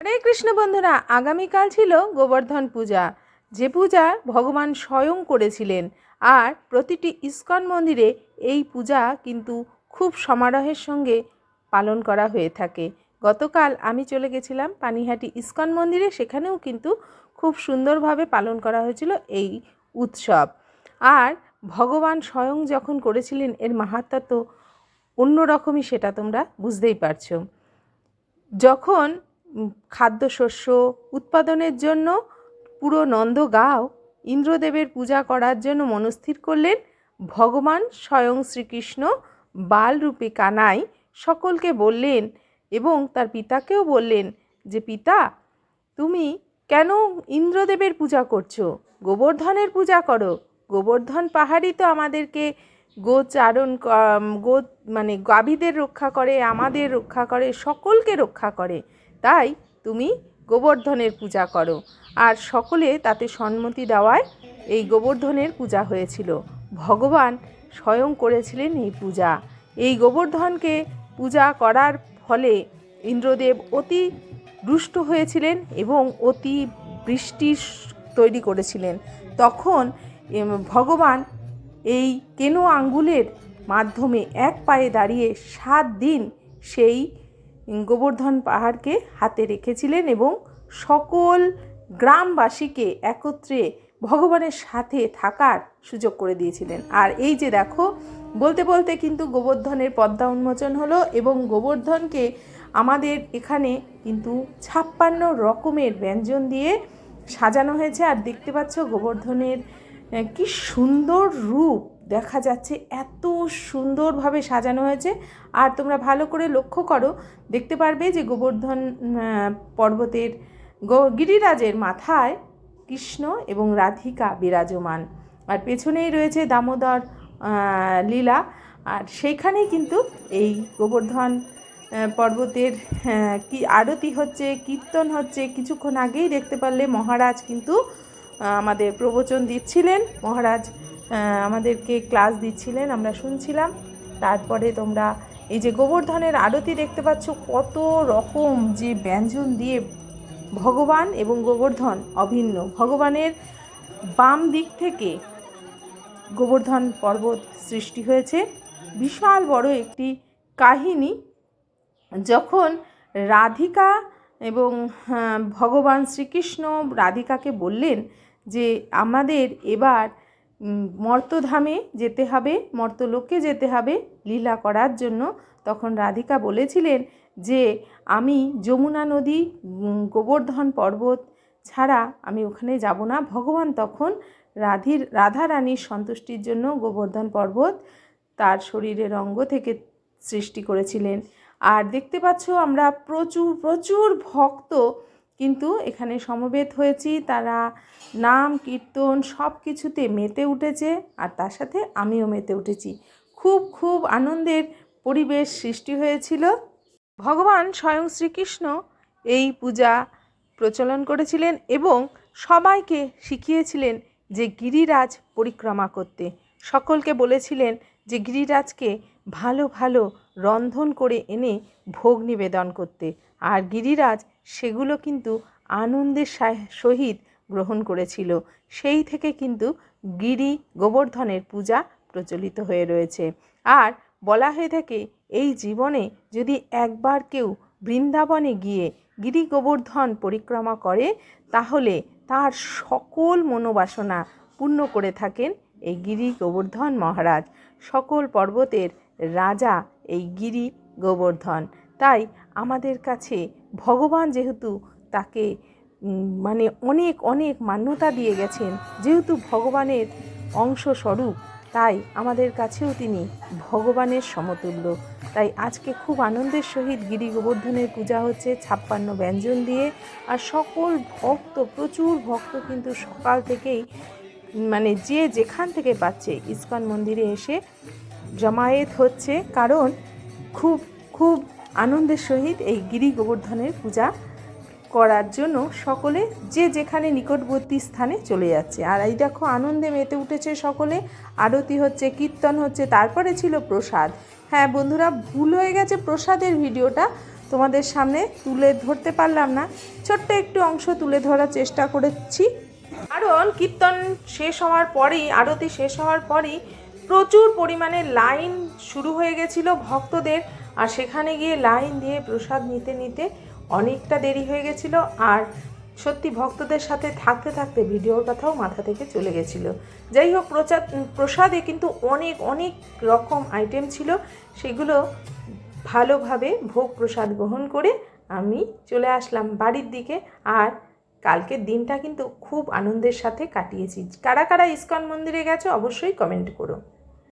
হরে কৃষ্ণ বন্ধুরা, আগামীকাল ছিল গোবর্ধন পূজা। যে পূজা ভগবান স্বয়ং করেছিলেন, আর প্রতিটি ইস্কন মন্দিরে এই পূজা কিন্তু খুব সমারোহের সঙ্গে পালন করা হয়ে থাকে। গতকাল আমি চলে গেছিলাম পানিহাটি ইস্কন মন্দিরে, সেখানেও কিন্তু খুব সুন্দরভাবে পালন করা হয়েছিল এই উৎসব। আর ভগবান স্বয়ং যখন করেছিলেন এর মাহাত্মা তো অন্যরকমই সেটা তোমরা বুঝতেই পারছ। যখন খাদ্যশস্য উৎপাদনের জন্য পুরো নন্দগাঁও ইন্দ্রদেবের পূজা করার জন্য মনস্থির করলেন, ভগবান স্বয়ং শ্রীকৃষ্ণ বালরূপে কানাই সকলকে বললেন এবং তার পিতাকেও বললেন যে, পিতা, তুমি কেন ইন্দ্রদেবের পূজা করছ? গোবর্ধনের পূজা করো। গোবর্ধন পাহাড়ি তো আমাদেরকে গোচারণ গো মানে গাভীদের রক্ষা করে, আমাদের রক্ষা করে, সকলকে রক্ষা করে। তাই তুমি গোবর্ধনের পূজা করো। আর সকলে তাতে সম্মতি দেওয়ায় এই গোবর্ধনের পূজা হয়েছিল। ভগবান স্বয়ং করেছিলেন এই পূজা। এই গোবর্ধনকে পূজা করার ফলে ইন্দ্রদেব অতি রুষ্ট হয়েছিলেন এবং অতি বৃষ্টি তৈরি করেছিলেন। তখন ভগবান এই কেনো আঙ্গুলের মাধ্যমে এক পায়ে দাঁড়িয়ে সাত দিন সেই গোবর্ধন পাহাড়কে হাতে রেখেছিলেন এবং সকল গ্রামবাসীকে একত্রে ভগবানের সাথে থাকার সুযোগ করে দিয়েছিলেন। আর এই যে দেখো, বলতে বলতে কিন্তু গোবর্ধনের পদ্মা উন্মোচন হলো এবং গোবর্ধনকে আমাদের এখানে কিন্তু ছাপ্পান্ন রকমের ব্যঞ্জন দিয়ে সাজানো হয়েছে। আর দেখতে পাচ্ছ গোবর্ধনের কি সুন্দর রূপ দেখা যাচ্ছে, এত সুন্দরভাবে সাজানো হয়েছে। আর তোমরা ভালো করে লক্ষ্য করো, দেখতে পারবে যে গোবর্ধন পর্বতের গিরিরাজের মাথায় কৃষ্ণ এবং রাধিকা বিরাজমান। আর পেছনেই রয়েছে দামোদর লীলা। আর সেইখানেই কিন্তু এই গোবর্ধন পর্বতের কি আরতি হচ্ছে, কীর্তন হচ্ছে, কিছুক্ষণ আগেই দেখতে পারলে মহারাজ কিন্তু আমাদের প্রবচন দিচ্ছিলেন। মহারাজ আমাদেরকে ক্লাস দিচ্ছিলেন, আমরা শুনছিলাম। তারপরে তোমরা এই যে গোবর্ধনের আরতি দেখতে পাচ্ছ, কত রকম যে ব্যঞ্জন দিয়ে ভগবান এবং গোবর্ধন অভিন্ন। ভগবানের বাম দিক থেকে গোবর্ধন পর্বত সৃষ্টি হয়েছে। বিশাল বড় একটি কাহিনী যখন রাধিকা এবং হ্যাঁ, ভগবান শ্রীকৃষ্ণ রাধিকাকে বললেন যে আমাদের এবার মর্তধামে যেতে হবে মর্তলোকে যেতে হবে লীলা করার জন্য। তখন রাধিকা বলেছিলেন যে আমি যমুনা নদী গোবর্ধন পর্বত ছাড়া আমি ওখানে যাব না। ভগবান তখন রাধির, রাধা রানীর সন্তুষ্টির জন্য গোবর্ধন পর্বত তার শরীরের অঙ্গ থেকে সৃষ্টি করেছিলেন। আর দেখতে পাচ্ছ আমরা প্রচুর প্রচুর ভক্ত কিন্তু এখানে সমবেত হয়েছি। তারা নাম, কীর্তন সব কিছুতে মেতে উঠেছে আর তার সাথে আমিও মেতে উঠেছি। খুব খুব আনন্দের পরিবেশ সৃষ্টি হয়েছিল। ভগবান স্বয়ং শ্রীকৃষ্ণ এই পূজা প্রচলন করেছিলেন এবং সবাইকে শিখিয়েছিলেন যে গিরিরাজ পরিক্রমা করতে। সকলকে বলেছিলেন যে গিরিরাজকে ভালো ভালো রন্ধন করে এনে ভোগ নিবেদন করতে। আর গিরিরাজ সেগুলো কিন্তু আনন্দের সহিত গ্রহণ করেছিল। সেই থেকে কিন্তু গিরি গোবর্ধনের পূজা প্রচলিত হয়ে রয়েছে। আর বলা হয়ে থাকে এই জীবনে যদি একবার কেউ বৃন্দাবনে গিয়ে গিরি গোবর্ধন পরিক্রমা করে, তাহলে তার সকল মনোবাসনা পূর্ণ করে থাকেন এই গিরি গোবর্ধন মহারাজ। সকল পর্বতের রাজা এই গিরি গোবর্ধন তাই আমাদের কাছে ভগবান যেহেতু তাকে মানে অনেক অনেক মান্যতা দিয়ে গেছেন, যেহেতু ভগবানের অংশস্বরূপ, তাই আমাদের কাছেও তিনি ভগবানের সমতুল্য। তাই আজকে খুব আনন্দের সহিত গিরি গোবর্ধনের পূজা হচ্ছে ছাপ্পান্ন ব্যঞ্জন দিয়ে। আর সকল ভক্ত, প্রচুর ভক্ত কিন্তু সকাল থেকেই মানে যে যেখান থেকে পাচ্ছে ইস্কন মন্দিরে এসে জমায়েত হচ্ছে। কারণ খুব খুব আনন্দের সহিত এই গিরি গোবর্ধনের পূজা করার জন্য সকলে যে যেখানে নিকটবর্তী স্থানে চলে যাচ্ছে। আর এই দেখো, আনন্দে মেতে উঠেছে সকলে। আরতি হচ্ছে, কীর্তন হচ্ছে, তারপরে ছিল প্রসাদ। হ্যাঁ বন্ধুরা, ভুল হয়ে গেছে প্রসাদের ভিডিওটা। তোমাদের সামনে তুলে ধরতে পারলাম না। ছোট্ট একটু অংশ তুলে ধরার চেষ্টা করেছি। কারণ কীর্তন শেষ হওয়ার পরেই, আরতি শেষ হওয়ার পরেই প্রচুর পরিমাণে লাইন শুরু হয়ে গেছিল ভক্তদের। আর সেখানে গিয়ে লাইন দিয়ে প্রসাদ নিতে নিতে অনেকটা দেরি হয়ে গেছিল আর সত্যি ভক্তদের সাথে থাকতে থাকতে ভিডিওর কথাও মাথা থেকে চলে গেছিল। যাই হোক, প্রচার প্রসাদে কিন্তু অনেক অনেক রকম আইটেম ছিল। সেগুলো ভালোভাবে ভোগ প্রসাদ গ্রহণ করে আমি চলে আসলাম বাড়ির দিকে আর কালকের দিনটা কিন্তু খুব আনন্দের সাথে কাটিয়েছি। কারা কারা ইস্কন মন্দিরে গেছো অবশ্যই কমেন্ট করো।